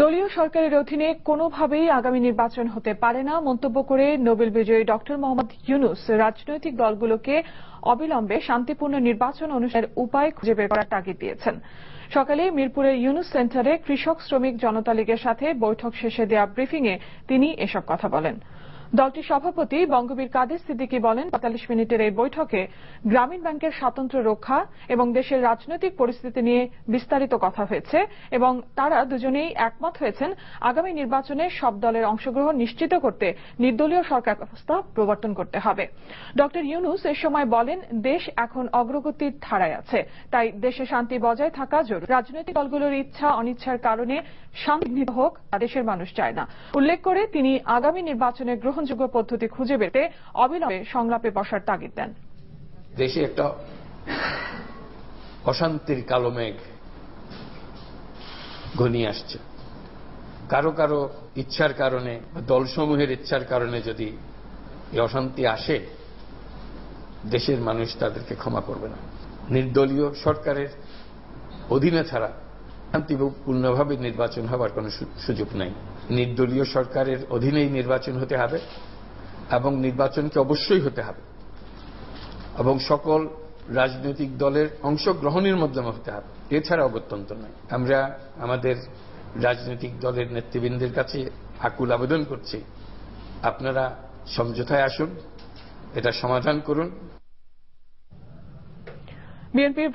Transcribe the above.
দলীয় সরকারের অধীনে কোনোভাবেই আগামী নির্বাচন হতে পারে না। মন্তব্য করে নোবেল বিজয়ী ডক্টর মোহাম্মদ ইউনুস রাজনৈতিক দলগুলোকে অবিলম্বে শান্তিপূর্ণ নির্বাচন অনুষ্ঠানের উপায় খুঁজে বের করার তাগিদ দিয়েছেন। সকালে মিরপুরের ইউনুস সেন্টারে কৃষক শ্রমিক জনতা লীগের সাথে বৈঠক শেষে দেয়া ব্রিফিংয়ে তিনি এসব কথা বলেন। দলটির সভাপতি বঙ্গবীর কাদের সিদ্দিকী বলেন, পঁয়তাল্লিশ মিনিটের এই বৈঠকে গ্রামীণ ব্যাংকের স্বাতন্ত্র্য রক্ষা এবং দেশের রাজনৈতিক পরিস্থিতি নিয়ে বিস্তারিত কথা হয়েছে এবং তারা দুজনেই একমত হয়েছেন আগামী নির্বাচনে সব দলের অংশগ্রহণ নিশ্চিত করতে নির্দলীয় সরকার ব্যবস্থা প্রবর্তন করতে হবে। ড ইউনুস এ সময় বলেন, দেশ এখন অগ্রগতির ধারায় আছে, তাই দেশে শান্তি বজায় থাকা জরুরি। রাজনৈতিক দলগুলোর ইচ্ছা অনিচ্ছার কারণে শান্তি হোক তা দেশের মানুষ চায় না। উল্লেখ করে তিনি আগামী নির্বাচনে গ্রহণযোগ্য পদ্ধতি খুঁজে পেতে অবিলম্বে সংলাপে বসার তাগিদ দেন। দেশে একটা অশান্তির কালো মেঘ ঘনিয়ে আসছে। কারও কারও ইচ্ছার কারণে দলসমূহের ইচ্ছার কারণে যদি এই অশান্তি আসে, দেশের মানুষ তাদেরকে ক্ষমা করবে না। নির্দলীয় সরকারের অধীনে ছাড়া শান্তিপূর্ণভাবে নির্বাচন হবার কোনো সুযোগ নাই। নির্দলীয় সরকারের অধীনেই নির্বাচন হতে হবে এবং নির্বাচনকে অবশ্যই হতে হবে এবং সকল রাজনৈতিক দলের অংশগ্রহণের মাধ্যমে হতে হবে। এছাড়া অবত্যন্ত নয় আমরা আমাদের রাজনৈতিক দলের নেতৃবৃন্দের কাছে আকুল আবেদন করছি, আপনারা সমঝোতায় আসুন, এটা সমাধান করুন। বিএনপির